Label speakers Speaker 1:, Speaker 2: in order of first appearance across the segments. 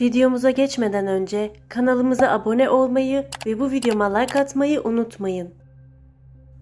Speaker 1: Videomuza geçmeden önce kanalımıza abone olmayı ve bu videoma like atmayı unutmayın.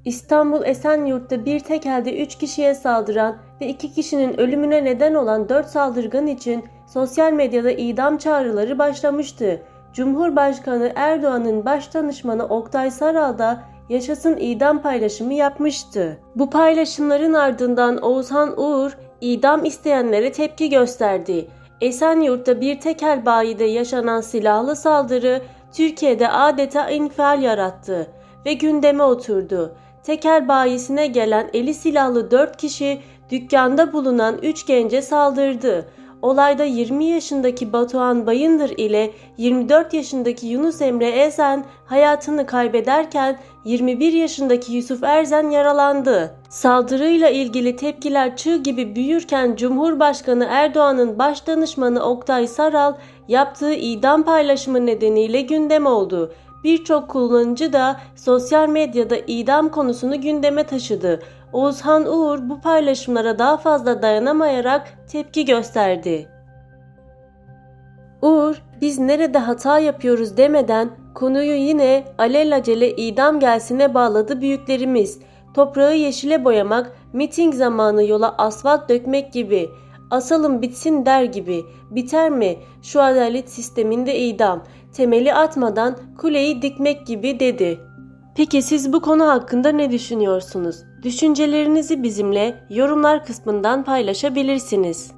Speaker 1: İstanbul Esenyurt'ta bir tekelde 3 kişiye saldıran ve 2 kişinin ölümüne neden olan 4 saldırgan için sosyal medyada idam çağrıları başlamıştı. Cumhurbaşkanı Erdoğan'ın baş danışmanı Oktay Saral da yaşasın idam paylaşımı yapmıştı. Bu paylaşımların ardından Oğuzhan Uğur idam isteyenlere tepki gösterdi. Esenyurt'ta bir tekel bayide yaşanan silahlı saldırı Türkiye'de adeta infial yarattı ve gündeme oturdu. Tekel bayisine gelen eli silahlı 4 kişi dükkanda bulunan 3 gence saldırdı. Olayda 20 yaşındaki Batuhan Bayındır ile 24 yaşındaki Yunus Emre Ezen hayatını kaybederken 21 yaşındaki Yusuf Erzen yaralandı. Saldırıyla ilgili tepkiler çığ gibi büyürken Cumhurbaşkanı Erdoğan'ın baş danışmanı Oktay Saral yaptığı idam paylaşımı nedeniyle gündem oldu. Birçok kullanıcı da sosyal medyada idam konusunu gündeme taşıdı. Oğuzhan Uğur bu paylaşımlara daha fazla dayanamayarak tepki gösterdi. Uğur, biz nerede hata yapıyoruz demeden konuyu yine alelacele idam gelsine bağladı büyüklerimiz. Toprağı yeşile boyamak, miting zamanı yola asfalt dökmek gibi. Asalım bitsin der gibi. Biter mi? Şu adalet sisteminde idam. Temeli atmadan kuleyi dikmek gibi dedi. Peki siz bu konu hakkında ne düşünüyorsunuz? Düşüncelerinizi bizimle yorumlar kısmından paylaşabilirsiniz.